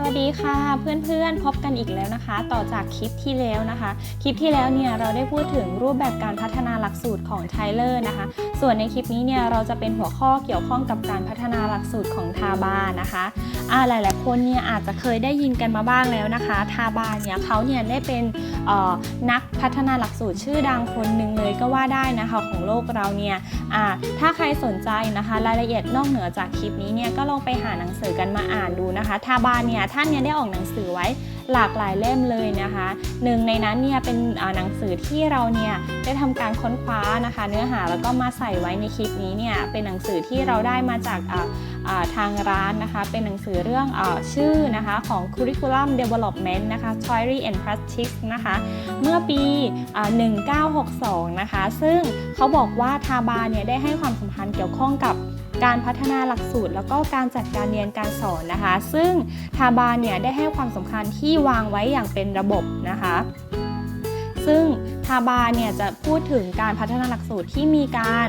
สวัสดีค่ะเพื่อนๆพบกันอีกแล้วนะคะ ต่อจากคลิปที่แล้วนะคะ คลิปที่แล้วเนี่ยเราได้พูดถึงรูปแบบการพัฒนาหลักสูตรของไทเลอร์นะคะ ส่วนในคลิปนี้เนี่ยเราจะเป็นหัวข้อเกี่ยวข้องกับการพัฒนาหลักสูตรของทาบานะคะอาหลายๆคนเนี่ยอาจจะเคยได้ยินกันมาบ้างแล้วนะคะ ทาบาเนี่ยเขาเนี่ยได้เป็นนักพัฒนาหลักสูตรชื่อดังคนหนึ่งเลยก็ว่าได้นะคะของโลกเราเนี่ยถ้าใครสนใจนะคะ รายละเอียดนอกเหนือจากคลิปนี้เนี่ยก็ลองไปหาหนังสือกันมาอ่านดูนะคะ ทาบาเนี่ยท่านเนี่ยได้ออกหนังสือไว้หลากหลายเล่มเลยนะคะหนึ่งในนั้นเนี่ยเป็นหนังสือที่เราเนี่ยได้ทำการค้นคว้านะคะ เนื้อหาแล้วก็มาใส่ไว้ในคลิปนี้เนี่ยเป็นหนังสือที่เราได้มาจากทางร้านนะคะ เป็นหนังสือเรื่องอชื่อนะคะของ Curriculum Development นะคะ Theory and Practice นะคะ เมื่อปี 1962 นะคะ ซึ่งเขาบอกว่าทาบาเนี่ยได้ให้ความสำคัญเกี่ยวข้องกับ การพัฒนาหลักสูตร แล้วก็การจัดการเรียนการสอนนะคะ ซึ่งทาบาเนี่ยได้ให้ความสำคัญที่วางไว้อย่างเป็นระบบนะคะ ซึ่ง ทาบาเนี่ยจะพูดถึงการพัฒนาหลักสูตรที่มีการ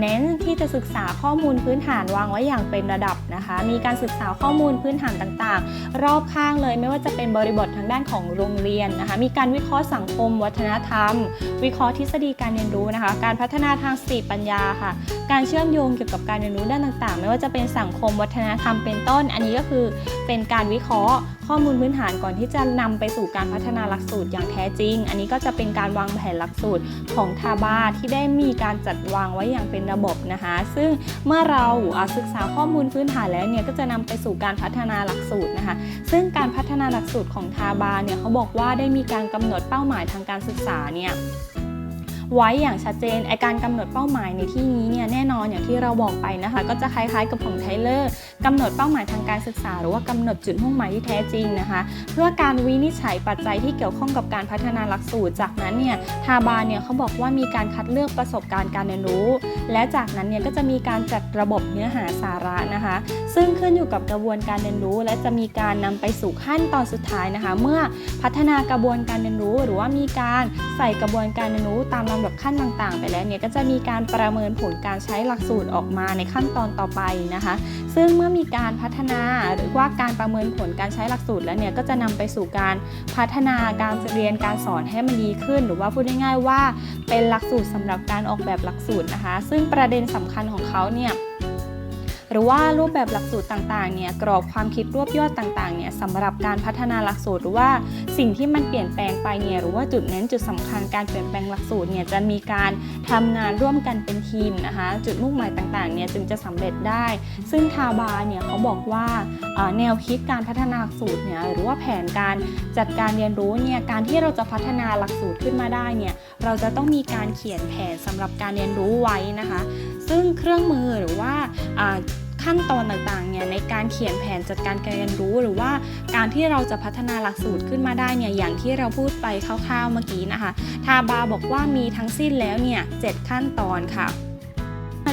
เน้นที่จะศึกษาข้อมูลพื้นฐานวางไว้อย่างเป็นระดับนะคะ มีการศึกษาข้อมูลพื้นฐานต่างๆ รอบข้างเลยไม่ว่าจะเป็นบริบททางด้านของโรงเรียนนะคะ มีการวิเคราะห์สังคม วัฒนธรรม วิเคราะห์ทฤษฎีการเรียนรู้นะคะ การพัฒนาทางสติปัญญาค่ะ การเชื่อมโยงเกี่ยวกับการเรียนรู้ด้านต่างๆ ไม่ว่าจะเป็นสังคม วัฒนธรรมเป็นต้น อันนี้ก็คือเป็นการวิเคราะห์ข้อมูลพื้นฐานก่อนที่จะนำไปสู่การพัฒนาหลักสูตรอย่างแท้จริง อันนี้ก็จะเป็นการวางางแผนหลักสูตรของทาบาที่ได้มีการจัดวางไว้อย่างเป็นระบบนะคะ ซึ่งเมื่อเราศึกษาข้อมูลพื้นฐานแล้วเนี่ยก็จะนำไปสู่การพัฒนาหลักสูตรนะคะ ซึ่งการพัฒนาหลักสูตรของทาบาเนี่ยเขาบอกว่าได้มีการกำหนดเป้าหมายทางการศึกษาเนี่ย ไว้อย่างชัดเจนไอการกำหนดเป้าหมายในที่นี้เนี่ยแน่นอนอย่างที่เราบอกไปนะคะ ก็จะคล้ายๆกับของไทเลอร์กำหนดเป้าหมายทางการศึกษา หรือว่ากำหนดจุดมุ่งหมายที่แท้จริงนะคะ เพื่อการวินิจฉัยปัจจัยที่เกี่ยวข้องกับการพัฒนาหลักสูตร จากนั้นเนี่ยทาบาเนี่ยเขาบอกว่ามีการคัดเลือกประสบการณ์การเรียนรู้ และจากนั้นเนี่ยก็จะมีการจัดระบบเนื้อหาสาระนะคะ ซึ่งขึ้นอยู่กับกระบวนการเรียนรู้ และจะมีการนำไปสู่ขั้นตอนสุดท้ายนะคะ เมื่อพัฒนากระบวนการเรียนรู้ หรือว่ามีการใส่กระบวนการเรียนรู้ตามลำดับขั้นต่างๆ ไปแล้วเนี่ยก็จะมีการประเมินผลการใช้หลักสูตรออกมาในขั้นตอนต่อไปนะคะ ซึ่งเมื่อมีการพัฒนาหรือว่าการประเมินผลการใช้หลักสูตรแล้วเนี่ยก็จะนำไปสู่การพัฒนาการเรียนการสอนให้มันดีขึ้น หรือว่าพูดง่ายๆว่าเป็นหลักสูตรสำหรับการออกแบบหลักสูตรนะคะ ซึ่งประเด็นสำคัญของเขาเนี่ย หรือว่ารูปแบบหลักสูตรต่างๆเนี่ยกรอบความคิดรวบยอดต่างๆเนี่ยสำหรับการพัฒนาหลักสูตรหรือว่าสิ่งที่มันเปลี่ยนแปลงไปเนี่ยหรือว่าจุดเน้นจุดสำคัญการเปลี่ยนแปลงหลักสูตรเนี่ยจะมีการทำงานร่วมกันเป็นทีมนะคะ จุดมุ่งหมายต่างๆเนี่ยจึงจะสำเร็จได้ ซึ่งทาบาเนี่ยเขาบอกว่าแนวคิดการพัฒนาหลักสูตรเนี่ยหรือว่าแผนการจัดการเรียนรู้เนี่ยการที่เราจะพัฒนาหลักสูตรขึ้นมาได้เนี่ยเราจะต้องมีการเขียนแผนสำหรับการเรียนรู้ไว้นะคะ ซึ่งเครื่องมือหรือว่า ขั้นตอนต่างๆเนี่ยในการเขียนแผนจัดการการเรียนรู้ หรือว่าการที่เราจะพัฒนาหลักสูตรขึ้นมาได้เนี่ยอย่างที่เราพูดไปคร่าวๆเมื่อกี้นะคะ ทาบาบอกว่ามีทั้งสิ้นแล้วเนี่ย7ขั้นตอนค่ะ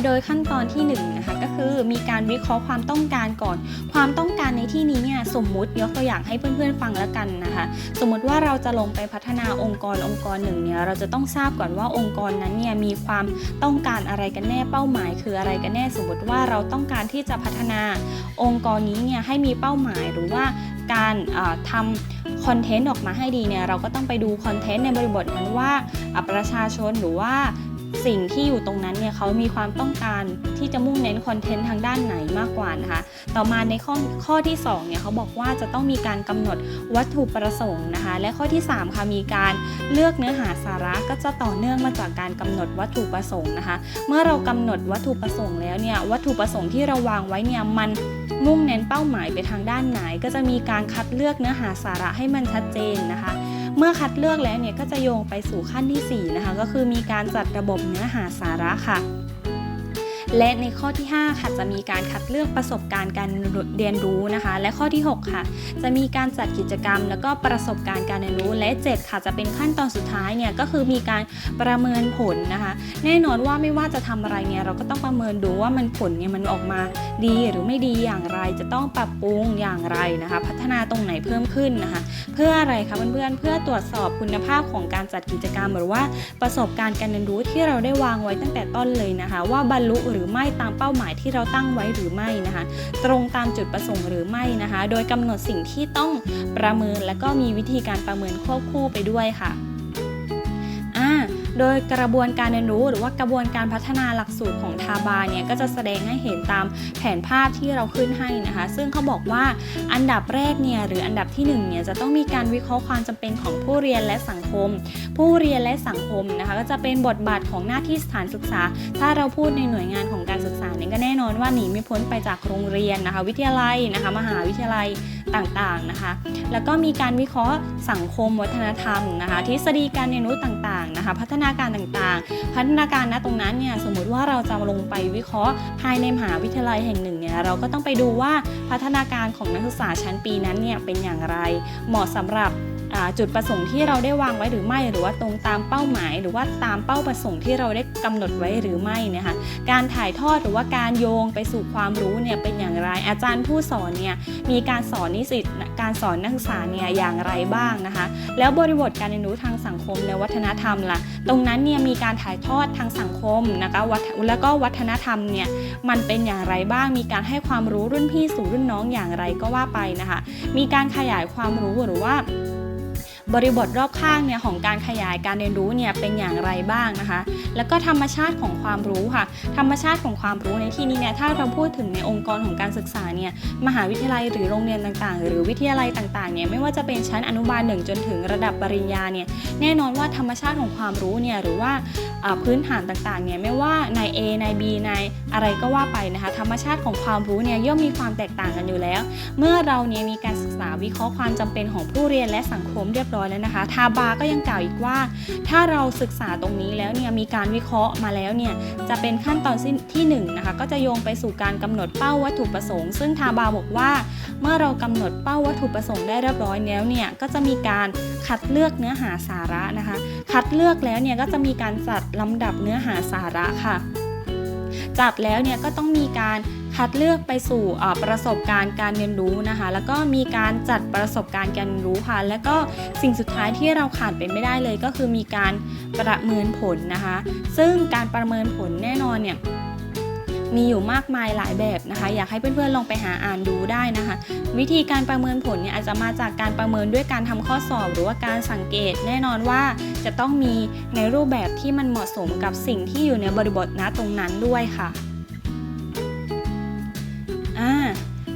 โดยขั้นตอนที่1นงนะคะก็คือมีการวิเคราะห์ความต้องการก่อน ความต้องการในที่นี้เนี่ยสมมุติยกตัวอย่างให้เพื่อนๆฟังแล้วกันนะคะ สมมุติว่าเราจะลงไปพัฒนาองค์กรองค์กรหนึ่งเนี่ยเราจะต้องทราบก่อนว่าองค์กรนั้นเนี่ยมีความต้องการอะไรกันแน่เป้าหมาย คืออะไรกันแน่สมมติว่าเราต้องการที่จะพัฒนาองค์กรนี้เนี่ยให้มีเป้าหมายหรือว่าการทำคอนเทนต์ออกมาให้ดีเนี่ยเราก็ต้องไปดูคอนเทนต์ในบริบทนั้นว่าประชาชนหรือว่า สิ่งที่อยู่ตรงนั้นเนี่ยเขามีความต้องการที่จะมุ่งเน้นคอนเทนต์ทางด้านไหนมากกว่านะคะ ต่อมาในข้อข้อที่2เนี่ยเขาบอกว่าจะต้องมีการกำหนดวัตถุประสงค์นะคะ และข้อที่3ค่ะมีการเลือกเนื้อหาสาระก็จะต่อเนื่องมาจากการกำหนดวัตถุประสงค์นะคะ เมื่อเรากำหนดวัตถุประสงค์แล้วเนี่ยวัตถุประสงค์ที่เราวางไว้เนี่ยมัน มุ่งเน้นเป้าหมายไปทางด้านไหน ก็จะมีการคัดเลือกเนื้อหาสาระให้มันชัดเจนนะคะ เมื่อคัดเลือกแล้วเนี่ยก็จะโยงไปสู่ขั้นที่4นะคะก็คือมีการจัดระบบเนื้อหาสาระค่ะ และในข้อที่ 5 ค่ะจะมีการคัดเลือกประสบการณ์การเรียนรู้นะคะ และข้อที่ 6 ค่ะ จะมีการจัดกิจกรรม แล้วก็ประสบการณ์การเรียนรู้ และ 7 ค่ะจะเป็นขั้นตอนสุดท้ายเนี่ยก็คือมีการประเมินผลนะคะ แน่นอนว่าไม่ว่าจะทำอะไรเนี่ยเราก็ต้องประเมินดูว่ามันผลเนี่ยมันออกมาดีหรือไม่ดีอย่างไรจะต้องปรับปรุงอย่างไรนะคะ พัฒนาตรงไหนเพิ่มขึ้นนะคะ เพื่ออะไรคะเพื่อนๆเพื่อตรวจสอบคุณภาพของการจัดกิจกรรม หรือว่าประสบการณ์การเรียนรู้ที่เราได้วางไว้ตั้งแต่ต้นเลยนะคะ ว่าบรรลุหรือรือไม่ตามเป้าหมายที่เราตั้งไว้หรือไม่นะคะ ตรงตามจุดประสงค์หรือไม่นะคะ โดยกำหนดสิ่งที่ต้องประเมินและก็มีวิธีการประเมินควบคู่ไปด้วยค่ะ โดยกระบวนการเรียนรู้หรือว่ากระบวนการพัฒนาหลักสูตรของทาบาเนี่ยก็จะแสดงให้เห็นตามแผนภาพที่เราขึ้นให้นะคะ ซึ่งเขาบอกว่าอันดับแรกเนี่ยหรืออันดับที่หนึ่งเนี่ยจะต้องมีการวิเคราะห์ความจำเป็นของผู้เรียนและสังคม ผู้เรียนและสังคมนะคะก็จะเป็นบทบาทของหน้าที่สถานศึกษา ถ้าเราพูดในหน่วยงานของการศึกษาเนี่ยก็แน่นอนว่าหนีไม่พ้นไปจากโรงเรียนนะคะ วิทยาลัยนะคะมหาวิทยาลัยต่างๆนะคะ แล้วก็มีการวิเคราะห์สังคมวัฒนธรรมนะคะ ทฤษฎีการเรียนรู้ต่างๆนะคะ พัฒนาการต่างๆ พัฒนาการณตรงนั้นเนี่ยสมมุติว่าเราจะลงไปวิเคราะห์ ภายในมหาวิทยาลัยแห่งหนึ่งเนี่ยเราก็ต้องไปดูว่าพัฒนาการของนักศึกษาชั้นปีนั้นเนี่ยเป็นอย่างไร เหมาะสำหรับ จุดประสงค์ที่เราได้วางไว้หรือไม่ หรือว่าตรงตามเป้าหมาย หรือว่าตามเป้าประสงค์ที่เราได้กำหนดไว้หรือไม่เนะคะการถ่ายทอดหรือว่าการโยงไปสู่ความรู้เนี่ยเป็นอย่างไร อาจารย์ผู้สอนเนี่ยมีการสอนนิสิตการสอนนักศึกษาเนี่ยอย่างไรบ้างนะคะ แล้วบริบทการเรียนรู้ทางสังคมและวัฒนธรรมล่ะตรงนั้นเนี่ยมีการถ่ายทอดทางสังคมนะคะแล้วก็วัฒนธรรมเนี่ยมันเป็นอย่างไรบ้าง มีการให้ความรู้รุ่นพี่สู่รุ่นน้องอย่างไรก็ว่าไปนะคะ มีการขยายความรู้หรือว่า บริบทรอบข้างเนี่ยของการขยายการเรียนรู้เนี่ยเป็นอย่างไรบ้างนะคะ แล้วก็ธรรมชาติของความรู้ค่ะ ธรรมชาติของความรู้ในที่นี้เนี่ยถ้าเราพูดถึงในองค์กรของการศึกษาเนี่ยมหาวิทยาลัยหรือโรงเรียนต่างๆ หรือวิทยาลัยต่างๆเนี่ยไม่ว่าจะเป็นชั้นอนุบาลหนึ่งจนถึงระดับปริญญาเนี่ยแน่นอนว่าธรรมชาติของความรู้เนี่ยหรือว่าพื้นฐานต่างๆเนี่ยไม่ว่านาย A นาย B นายอะไรก็ว่าไปนะคะธรรมชาติของความรู้เนี่ยย่อมมีความแตกต่างกันอยู่แล้ว เมื่อเราเนี่ยมีการศึกษาวิเคราะห์ความจำเป็นของผู้เรียนและสังคมเรียบร้อยแล้วนะคะ ทาบาก็ยังกล่าวอีกว่า ถ้าเราศึกษาตรงนี้แล้วเนี่ยมีการวิเคราะห์มาแล้วเนี่ยจะเป็นขั้นตอนที่1นงนะคะก็จะโยงไปสู่การกำหนดเป้าวัตถุประสงค์ ซึ่งทาบาบอกว่า เมื่อเรากำหนดเป้าวัตถุประสงค์ได้เรียบร้อยแล้วเนี่ยก็จะมีการคัดเลือกเนื้อหาสาระนะคะ คัดเลือกแล้วเนี่ยก็จะมีการจัดลำดับเนื้อหาสาระค่ะ จัดแล้วเนี่ยก็ต้องมีการ คัดเลือกไปสู่ประสบการณ์การเรียนรู้นะคะ แล้วก็มีการจัดประสบการณ์การเรียนรู้ค่ะ แล้วก็สิ่งสุดท้ายที่เราขาดไปไม่ได้เลยก็คือมีการประเมินผลนะคะ ซึ่งการประเมินผลแน่นอนเนี่ยมีอยู่มากมายหลายแบบนะคะ อยากให้เพื่อนๆลองไปหาอ่านดูได้นะคะ วิธีการประเมินผลเนี่ยอาจจะมาจากการประเมินด้วยการทำข้อสอบ หรือว่าการสังเกตแน่นอนว่าจะต้องมีในรูปแบบที่มันเหมาะสมกับสิ่งที่อยู่ในบริบทณตรงนั้นด้วยค่ะ อ่า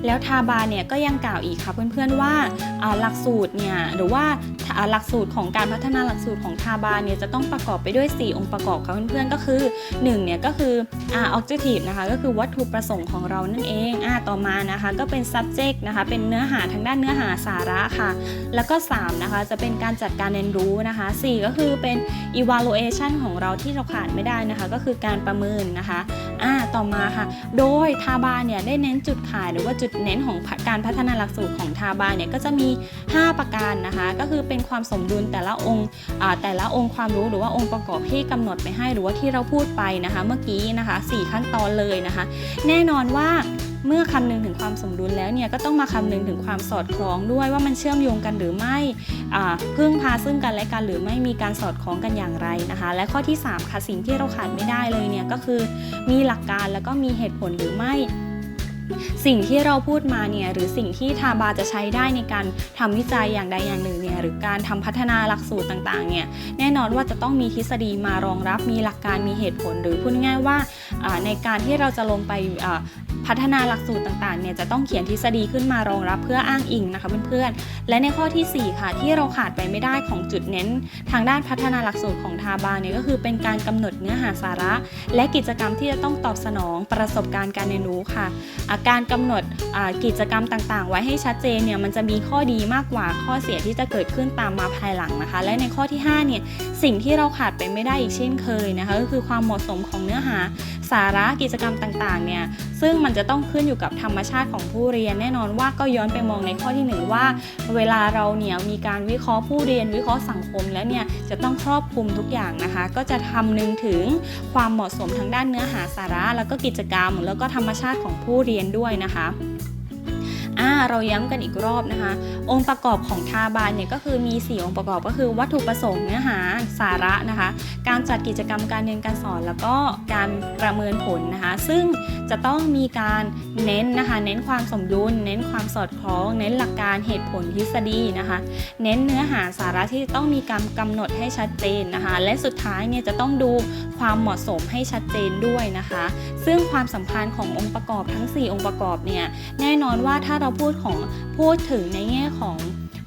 แล้วทาบาเนี่ยก็ยังกล่าวอีกค่ะเพื่อนๆว่าหลักสูตรเนี่ยหรือว่าหลักสูตรของการพัฒนาหลักสูตรของทาบาเนี่ยจะต้องประกอบไปด้วย 4 องค์ประกอบค่ะเพื่อนๆก็คือ1เนี่ยก็คืออ objective นะคะก็คือวัตถุประสงค์ของเรานั่นเองอต่อมานะคะก็เป็น subject นะคะเป็นเนื้อหาทางด้านเนื้อหาสาระค่ะ แล้วก็3นะคะจะเป็นการจัดการเรียนรู้นะคะ4ก็คือเป็น evaluation ของเราที่เราขาดไม่ได้นะคะก็คือการประเมินนะคะ อ่าต่อมาค่ะ โดยทาบาเนี่ยได้เน้นจุดขายหรือว่าจุดเน้นของการพัฒนาหลักสูตรของทาบาเนี่ยก็จะมี 5 ประการนะคะ ก็คือเป็นความสมดุลแต่ละองค์แต่ละองค์ความรู้หรือว่าองค์ประกอบที่กำหนดไปให้หรือว่าที่เราพูดไปนะคะ เมื่อกี้นะคะ 4 ขั้นตอนเลยนะคะ แน่นอนว่า เมื่อคำนึงถึงความสมดุลแล้วเนี่ยก็ต้องมาคำนึงถึงความสอดคล้องด้วยว่ามันเชื่อมโยงกันหรือไม่พึ่งพาซึ่งกันและกันหรือไม่มีการสอดคล้องกันอย่างไรนะคะ และข้อที่ 3 ค่ะสิ่งที่เราขาดไม่ได้เลยเนี่ยก็คือมีหลักการแล้วก็มีเหตุผลหรือไม่สิ่งที่เราพูดมาเนี่ยหรือสิ่งที่ทาบาจะใช้ได้ในการทำวิจัยอย่างใดอย่างหนึ่งเนี่ยหรือการทำพัฒนาหลักสูตรต่างๆเนี่ยแน่นอนว่าจะต้องมีทฤษฎีมารองรับมีหลักการมีเหตุผล หรือพูดง่ายว่าในการที่เราจะลงไป พัฒนาหลักสูตรต่างๆเนี่ยจะต้องเขียนทฤษฎีขึ้นมารองรับเพื่ออ้างอิงนะคะเพื่อนๆ และในข้อทีสี่4 ค่ะ ที่เราขาดไปไม่ได้ของจุดเน้น ทางด้านพัฒนาหลักสูตรของทาบาเนี่ยก็คือเป็นการกำหนดเนื้อหาสาระ และกิจกรรมที่จะต้องตอบสนองประสบการณ์การเรียนรู้ค่ะอาการกำหนดกิจกรรมต่างๆ ไว้ให้ชัดเจนเนี่ยมันจะมีข้อดีมากกว่าข้อเสียที่จะเกิดขึ้นตามมาภายหลังนะคะ และในข้อที่5เนี่ยสิ่งที่เราขาดไปไม่ได้อีกเช่นเคยนะคะก็คือความเหมาะสมของเนื้อหาสาระกิจกรรมต่างๆเนี่ย ซึ่งมันจะต้องขึ้นอยู่กับธรรมชาติของผู้เรียน แน่นอนว่าก็ย้อนไปมองในข้อที่หนึ่งว่า เวลาเราเนี่ยมีการวิเคราะห์ผู้เรียน วิเคราะห์สังคมแล้วเนี่ยจะต้องครอบคลุมทุกอย่างนะคะ ก็จะทำนึงถึงความเหมาะสมทางด้านเนื้อหาสาระ แล้วก็กิจกรรม แล้วก็ธรรมชาติของผู้เรียนด้วยนะคะอ่าเราย้ำกันอีกรอบนะคะ องค์ประกอบของทาบานเนี่ยก็คือมี 4 องค์ประกอบก็คือวัตถุประสงค์เนื้อหาสาระนะคะ การจัดกิจกรรมการเรียนการสอนแล้วก็การประเมินผลนะคะ ซึ่ง จะต้องมีการเน้นนะคะ เน้นความสมดุล เน้นความสอดคล้อง เน้นหลักการเหตุผลทฤษฎีนะคะ เน้นเนื้อหาสาระที่ต้องมีการกำหนดให้ชัดเจนนะคะ และสุดท้ายเนี่ยจะต้องดูความเหมาะสมให้ชัดเจนด้วยนะคะ ซึ่งความสัมพันธ์ขององค์ประกอบทั้ง 4 องค์ประกอบเนี่ยแน่นอนว่าถ้าเราพูดของพูดถึงในแง่ของ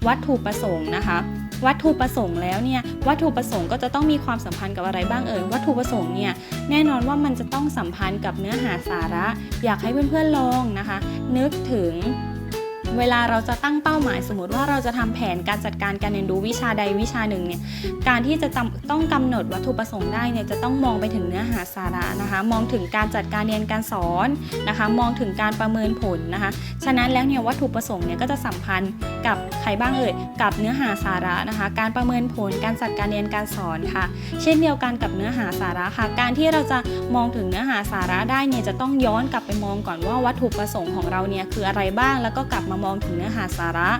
วัตถุประสงค์นะคะ วัตถุประสงค์แล้วเนี่ยวัตถุประสงค์ก็จะต้องมีความสัมพันธ์กับอะไรบ้างเอ่ยวัตถุประสงค์เนี่ยแน่นอนว่ามันจะต้องสัมพันธ์กับเนื้อหาสาระ อยากให้เพื่อนๆลองนะคะ นึกถึง เวลาเราจะตั้งเป้าหมายสมมติว่าเราจะทำแผนการจัดการการเรียนรู้วิชาใดวิชาหนึ่งเนี่ยการที่จะต้องกำหนดวัตถุประสงค์ได้เนี่ยจะต้องมองไปถึงเนื้อหาสาระนะคะ มองถึงการจัดการเรียนการสอนนะคะ มองถึงการประเมินผลนะคะ ฉะนั้นแล้วเนี่ยวัตถุประสงค์เนี่ยก็จะสัมพันธ์กับใครบ้างเอ่ยกับเนื้อหาสาระนะคะ การประเมินผลการจัดการเรียนการสอนค่ะ เช่นเดียวกันกับเนื้อหาสาระค่ะ การที่เราจะมองถึงเนื้อหาสาระได้เนี่ยจะต้องย้อนกลับไปมองก่อนว่าวัตถุประสงค์ของเราเนี่ยคืออะไรบ้างแล้วก็กลับมามององถึงเนื้อหาสาระ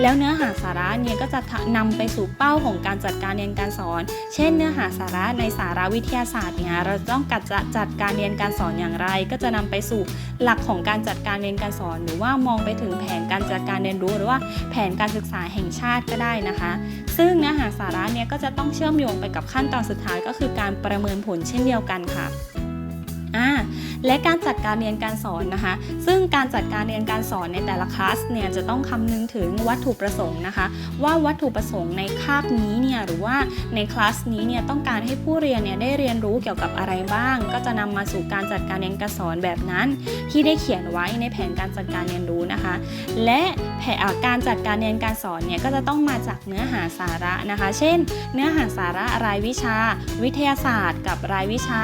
แล้วเนื้อหาสาระเนี่ยก็จะนำไปสู่เป้าของการจัดการเรียนการสอน เช่น เนื้อหาสาระในสาระวิทยาศาสตร์เนี่ยเราต้องกัดจะจัดการเรียนการสอนอย่างไร ก็จะนำไปสู่หลักของการจัดการเรียนการสอน หรือว่ามองไปถึงแผนการจัดการเรียนรู้หรือว่าแผนการศึกษาแห่งชาติก็ได้นะคะ ซึ่งเนื้อหาสาระเนี่ยก็จะต้องเชื่อมโยงไปกับขั้นตอนสุดท้ายก็คือการประเมินผลเช่นเดียวกันค่ะ อ่าและการจัดการเรียนการสอนนะคะ ซึ่งการจัดการเรียนการสอนในแต่ละคลาสเนี่ยจะต้องคำนึงถึงวัตถุประสงค์นะคะ ว่าวัตถุประสงค์ในคาบนี้เนี่ยหรือว่าในคลาสนี้เนี่ยต้องการให้ผู้เรียนเนี่ยได้เรียนรู้เกี่ยวกับอะไรบ้าง ก็จะนำมาสู่การจัดการเรียนการสอนแบบนั้น ที่ได้เขียนไว้ในแผนการจัดการเรียนรู้นะคะ และแผนการจัดการเรียนการสอนเนี่ยก็จะต้องมาจากเนื้อหาสาระนะคะ เช่น เนื้อหาสาระรายวิชา วิทยาศาสตร์ กับรายวิชา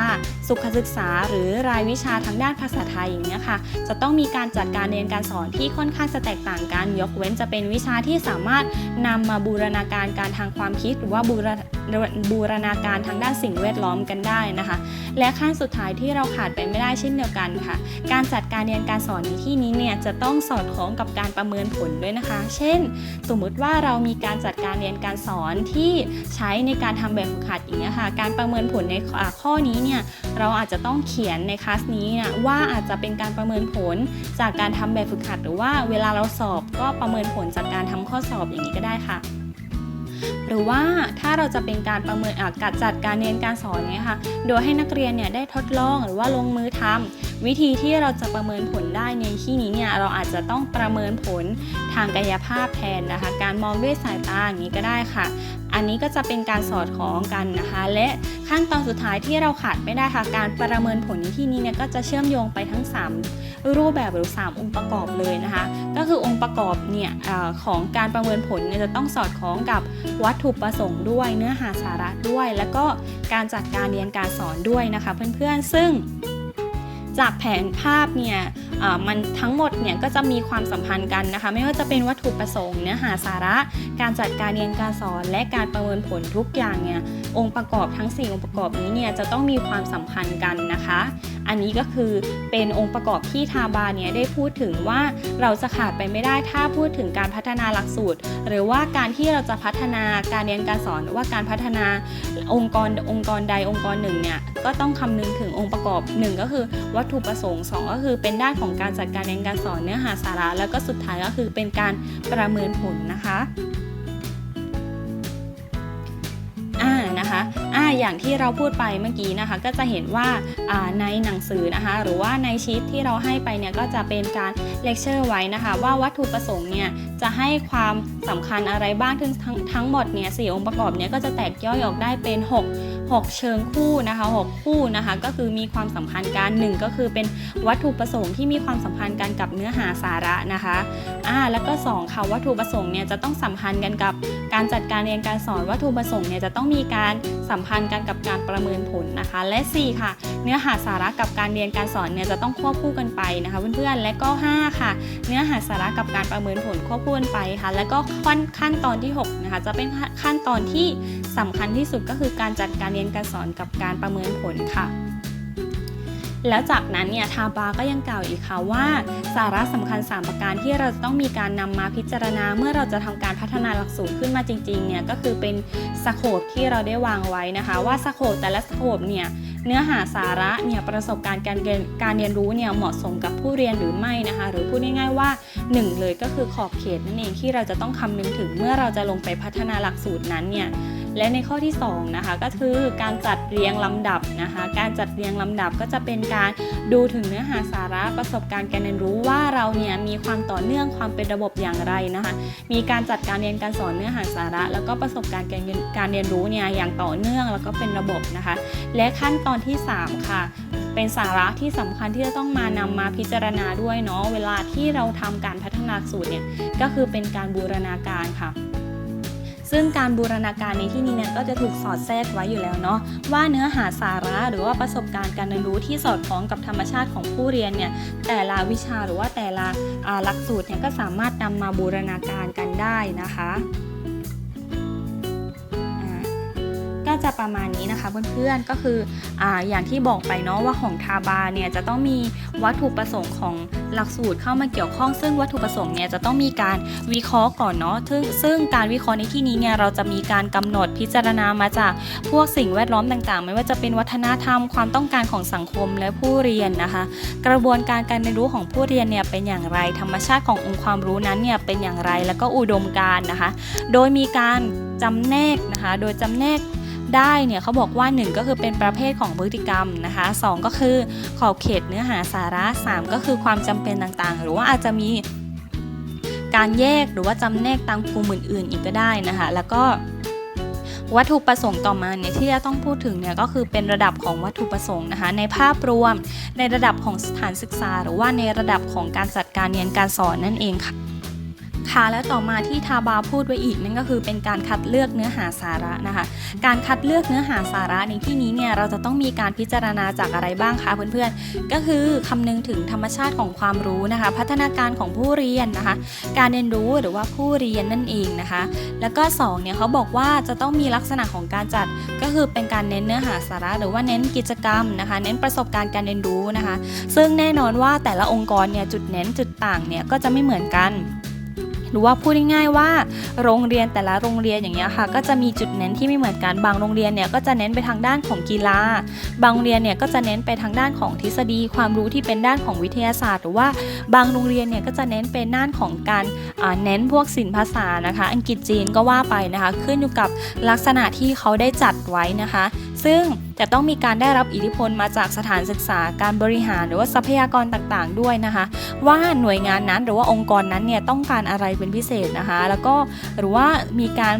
สุขศึกษาหรือรายวิชาทางด้านภาษาไทยอย่างเงี้ยค่ะ จะต้องมีการจัดการเรียนการสอนที่ค่อนข้างจะแตกต่างกัน ยกเว้นจะเป็นวิชาที่สามารถนำมาบูรณาการการทางความคิด หรือว่าบูรบูรณาการทางด้านสิ่งแวดล้อมกันได้นะคะ และขั้นสุดท้ายที่เราขาดไปไม่ได้เช่นเดียวกันค่ะ การจัดการเรียนการสอนในที่นี้เนี่ยจะต้องสอดคล้องกับการประเมินผลด้วยนะคะ เช่น สมมุติว่าเรามีการจัดการเรียนการสอนที่ใช้ในการทำแบบฝึกหัดอย่างเงี้ยค่ะ การประเมินผลในข้อนี้เนี่ยเราอาจจะต้องเขียนในคลาสนี้นะว่าอาจจะเป็นการประเมินผลจากการทำแบบฝึกหัด หรือว่าเวลาเราสอบก็ประเมินผลจากการทำข้อสอบอย่างนี้ก็ได้ค่ะหรือว่าถ้าเราจะเป็นการประเมินอาการจัดการเรียนการสอนเนี่ยค่ะ โดยให้นักเรียนเนี่ยได้ทดลองหรือว่าลงมือทำ วิธีที่เราจะประเมินผลได้ในที่นี้เนี่ยเราอาจจะต้องประเมินผลทางกายภาพแทนนะคะ การมองด้วยสายตาอย่างนี้ก็ได้ค่ะ อันนี้ก็จะเป็นการสอดคล้องกันนะคะ และขั้นตอนสุดท้ายที่เราขาดไม่ได้ค่ะ การประเมินผลในที่นี้เนี่ยก็จะเชื่อมโยงไปทั้ง 3 รูปแบบหรือ 3 องค์ประกอบเลยนะคะ ก็คือองค์ประกอบเนี่ยอของการประเมินผลเนี่ยจะต้องสอดคล้องกับวัตถุประสงค์ด้วย เนื้อหาสาระด้วย แล้วก็การจัดการเรียนการสอนด้วยนะคะ เพื่อนๆ ซึ่ง จากแผนภาพเนี่ย มันทั้งหมดเนี่ยก็จะมีความสัมพันธ์กันนะคะ ไม่ว่าจะเป็นวัตถุประสงค์เนื้อหาสาระ การจัดการเรียนการสอน และการประเมินผลทุกอย่างเนี่ยองค์ประกอบทั้ง 4 องค์ประกอบนี้เนี่ยจะต้องมีความสัมพันธ์กันนะคะ อันนี้ก็คือเป็นองค์ประกอบที่ทาบาเนี่ยได้พูดถึงว่าเราจะขาดไปไม่ได้ถ้าพูดถึงการพัฒนาหลักสูตร หรือว่าการที่เราจะพัฒนาการเรียนการสอนหรือว่าการพัฒนาองค์กรองค์กรใดองค์กรหนึ่งเนี่ยก็ต้องคำนึงถึงองค์ประกอบ 1 ก็คือวัตถุประสงค์ 2 ก็คือเป็นด้านของการจัดการเรียนการสอนเนื้อหาสาระ แล้วก็สุดท้ายก็คือเป็นการประเมินผลนะคะอ่านะคะอ่าอย่างที่เราพูดไปเมื่อกี้นะคะ ก็จะเห็นว่าในหนังสือนะคะ หรือว่าในชีตที่เราให้ไปเนี่ยก็จะเป็นการเลคเชอร์ไว้นะคะ ว่าวัตถุประสงค์เนี่ยจะให้ความสำคัญอะไรบ้างทั้งทั้งทั้งหมดเนี่ยสองค์ประกอบเนี่ยก็จะแตกย่อยออกได้เป็น 6 6 เชิงคู่นะคะ 6 คู่นะคะ ก็คือมีความสัมพันธ์กันหนึ่งก็คือเป็นวัตถุประสงค์ที่มีความสัมพันธ์กันกับเนื้อหาสาระนะคะอ่าแล้วก็ 2 ค่ะวัตถุประสงค์เนี่ยจะต้องสัมพันธ์กันกับการจัดการเรียนการสอนวัตถุประสงค์เนี่ยจะต้องมีการสัมพันธ์กันกับการประเมินผลนะคะ และ 4 ค่ะ เนื้อหาสาระกับการเรียนการสอนเนี่ยจะต้องควบคู่กันไปนะคะเพื่อนๆและก็ 5 ค่ะ เนื้อหาสาระกับการประเมินผลควบคู่กันไปค่ะ และก็ขั้นตอนที่ 6 นะคะ จะเป็นขั้นตอนที่สำคัญที่สุดก็คือการจัดการเรียนการสอนกับการประเมินผลค่ะ แล้วจากนั้นเนี่ยทาบาก็ยังกล่าวอีกค่ะว่า สาระสำคัญ 3 ประการที่เราจะต้องมีการนำมาพิจารณา เมื่อเราจะทำการพัฒนาหลักสูตรขึ้นมาจริงๆเนี่ยก็คือเป็นสโคปที่เราได้วางไว้นะคะ ว่าสโคปแต่ละสโคปเนี่ยเนื้อหาสาระเนี่ยประสบการณ์การเรียนการเรียนรู้เนี่ยเหมาะสมกับผู้เรียนหรือไม่นะคะ หรือพูดง่ายๆว่า 1 เลยก็คือขอบเขตนั่นเองที่เราจะต้องคำนึงถึงเมื่อเราจะลงไปพัฒนาหลักสูตรนั้นเนี่ย และในข้อที่2นะคะก็คือการจัดเรียงลำดับนะคะ การจัดเรียงลำดับก็จะเป็นการดูถึงเนื้อหาสาระประสบการณ์การเรียนรู้ว่าเราเนี่ยมีความต่อเนื่องความเป็นระบบอย่างไรนะคะ มีการจัดการเรียนการสอนเนื้อหาสาระ แล้วก็ประสบการณ์การเรียนการเรียนรู้เนี่ยอย่างต่อเนื่องแล้วก็เป็นระบบนะคะ และขั้นตอนที่ 3 ค่ะเป็นสาระที่สำคัญที่จะต้องมานำมาพิจารณาด้วยเนาะเวลาที่เราทำการพัฒนาสูตรเนี่ยก็คือเป็นการบูรณาการค่ะ ซึ่งการบูรณาการในที่นี้เนี่ยก็จะถูกสอดแทรกไว้อยู่แล้วเนาะว่าเนื้อหาสาระหรือว่าประสบการณ์การเรียนรู้ที่สอดคล้องกับธรรมชาติของผู้เรียนเนี่ยแต่ละวิชาหรือว่าแต่ละหลักสูตรเนี่ยก็สามารถนำมาบูรณาการกันได้นะคะ ก็จะประมาณนี้นะคะเพื่อนๆก็คือออย่างที่บอกไปเนาะว่าของทาบาเนี่ยจะต้องมีวัตถุประสงค์ของหลักสูตรเข้ามาเกี่ยวข้อง ซึ่งวัตถุประสงค์เนี่ยจะต้องมีการวิเคราะห์ก่อนเนาะซึ่งซึ่งการวิเคราะห์ในที่นี้เนี่ยเราจะมีการกำหนดพิจารณามาจากพวกสิ่งแวดล้อมต่างๆ ไม่ว่าจะเป็นวัฒนธรรมความต้องการของสังคมและผู้เรียนนะคะ กระบวนการการเรียนรู้ของผู้เรียนเนี่ยเป็นอย่างไรธรรมชาติขององค์ความรู้นั้นเนี่ยเป็นอย่างไรแล้วก็อุดมการนะคะ โดยมีการจำแนกนะคะ โดยจำแนก ได้เนี่ยเขาบอกว่า 1 ก็คือเป็นประเภทของพฤติกรรมนะคะ 2 ก็คือขอบเขตเนื้อหาสาระ 3 ก็คือความจำเป็นต่างๆ หรือว่าอาจจะมีการแยกหรือว่าจำแนกตามกลุ่มอื่นๆ อีกก็ได้นะคะ แล้วก็วัตถุประสงค์ต่อมาเนี่ยที่จะต้องพูดถึงเนี่ยก็คือเป็นระดับของวัตถุประสงค์นะคะในภาพรวมในระดับของสถานศึกษา หรือว่าในระดับของการจัดการเรียนการสอนนั่นเองค่ะ ค่ะและต่อมาที่ทาบาพูดไว้อีกนั่นก็คือเป็นการคัดเลือกเนื้อหาสาระนะคะ การคัดเลือกเนื้อหาสาระในที่นี้เนี่ยเราจะต้องมีการพิจารณาจากอะไรบ้างคะเพื่อนๆ ก็คือคำนึงถึงธรรมชาติของความรู้นะคะ พัฒนาการของผู้เรียนนะคะ การเรียนรู้หรือว่าผู้เรียนนั่นเองนะคะ แล้วก็2เนี่ยเขาบอกว่าจะต้องมีลักษณะของการจัดก็คือเป็นการเน้นเนื้อหาสาระ หรือว่าเน้นกิจกรรมนะคะ เน้นประสบการณ์การเรียนรู้นะคะ ซึ่งแน่นอนว่าแต่ละองค์กรเนี่ยจุดเน้นจุดต่างเนี่ยก็จะไม่เหมือนกัน หรือว่าพูดง่ายๆว่า โรงเรียนแต่ละโรงเรียนอย่างเงี้ยค่ะ ก็จะมีจุดเน้นที่ไม่เหมือนกันบางโรงเรียนเนี่ยก็จะเน้นไปทางด้านของกีฬา บางโรงเรียนเนี่ยก็จะเน้นไปทางด้านของทฤษฎี ความรู้ที่เป็นด้านของวิทยาศาสตร์ หรือว่าบางโรงเรียนเนี่ยก็จะเน้นเป็นด้านของการเน้นพวกศิลปภาษานะคะ อังกฤษจีนก็ว่าไปนะคะ ขึ้นอยู่กับลักษณะที่เขาได้จัดไว้นะคะซึ่งจะต้องมีการได้รับอิทธิพลมาจากสถานศึกษาการบริหารหรือว่าทรัพยากรต่างๆ ด้วยนะคะ ว่าหน่วยงานนั้นหรือว่าองค์กรนั้นเนี่ยต้องการอะไรเป็นพิเศษนะคะ แล้วก็หรือว่ามีการ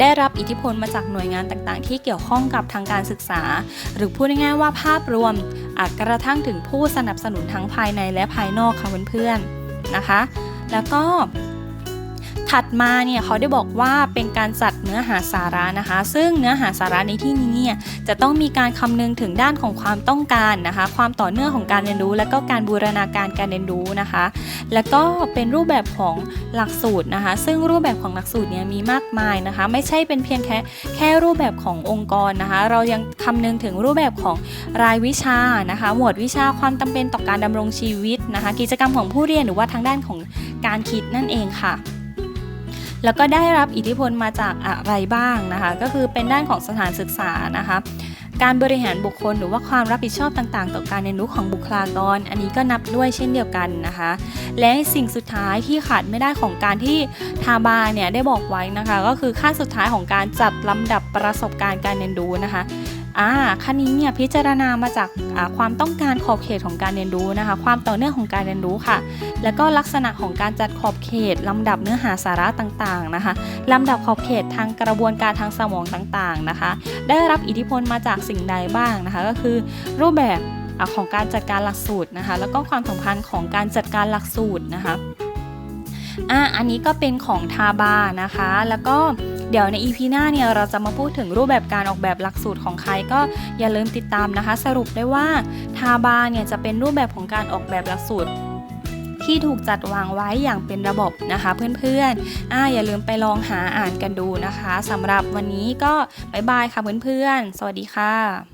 ได้รับอิทธิพลมาจากหน่วยงานต่างๆ ที่เกี่ยวข้องกับทางการศึกษา หรือพูดง่ายๆว่าภาพรวมอาจกระทั่งถึงผู้สนับสนุนทั้งภายในและภายนอกค่ะเพื่อนๆนะคะ แล้วก็ ถัดมาเนี่ยเขาได้บอกว่าเป็นการจัดเนื้อหาสาระนะคะ ซึ่งเนื้อหาสาระในที่นี้เนี่ยจะต้องมีการคำนึงถึงด้านของความต้องการนะคะ ความต่อเนื่องของการเรียนรู้ และก็การบูรณาการการเรียนรู้นะคะ แล้วก็เป็นรูปแบบของหลักสูตรนะคะ ซึ่งรูปแบบของหลักสูตรเนี่ยมีมากมายนะคะ ไม่ใช่เป็นเพียงแค่แค่รูปแบบขององค์กรนะคะ เรายังคำนึงถึงรูปแบบของรายวิชานะคะ หมวดวิชาความจำเป็นต่อการดำรงชีวิตนะคะ กิจกรรมของผู้เรียนหรือว่าทางด้านของการคิดนั่นเองค่ะ แล้วก็ได้รับอิทธิพลมาจากอะไรบ้างนะคะ ก็คือเป็นด้านของสถานศึกษานะคะ การบริหารบุคคลหรือว่าความรับผิดชอบต่างๆ ต่อการเรียนรู้ของบุคลากร อันนี้ก็นับด้วยเช่นเดียวกันนะคะ และสิ่งสุดท้ายที่ขาดไม่ได้ของการที่ทาบาเนี่ยได้บอกไว้นะคะ ก็คือขั้นสุดท้ายของการจัดลำดับประสบการณ์การเรียนรู้นะคะ อ่าขั้นนี้เนี่ยพิจารณามาจากความต้องการขอบเขตของการเรียนรู้นะคะ ความต่อเนื่องของการเรียนรู้ค่ะ แล้วก็ลักษณะของการจัดขอบเขตลำดับเนื้อหาสาระต่างๆนะคะลำดับขอบเขตทางกระบวนการทางสมองต่างๆนะคะ ได้รับอิทธิพลมาจากสิ่งใดบ้างนะคะ ก็คือรูปแบบอของการจัดการหลักสูตรนะคะ แล้วก็ความสัมพันธ์ของการจัดการหลักสูตรนะคะ อะอันนี้ก็เป็นของทาบานะคะ แล้วก็เดี๋ยวใน EP หน้าเนี่ยเราจะมาพูดถึงรูปแบบการออกแบบหลักสูตรของใครก็อย่าลืมติดตามนะคะ สรุปได้ว่าทาบาเนี่ยจะเป็นรูปแบบของการออกแบบหลักสูตรที่ถูกจัดวางไว้อย่างเป็นระบบนะคะเพื่อนๆอ่าอย่าลืมไปลองหาอ่านกันดูนะคะสำหรับวันนี้ก็บ๊ายบายค่ะเพื่อนๆ สวัสดีค่ะ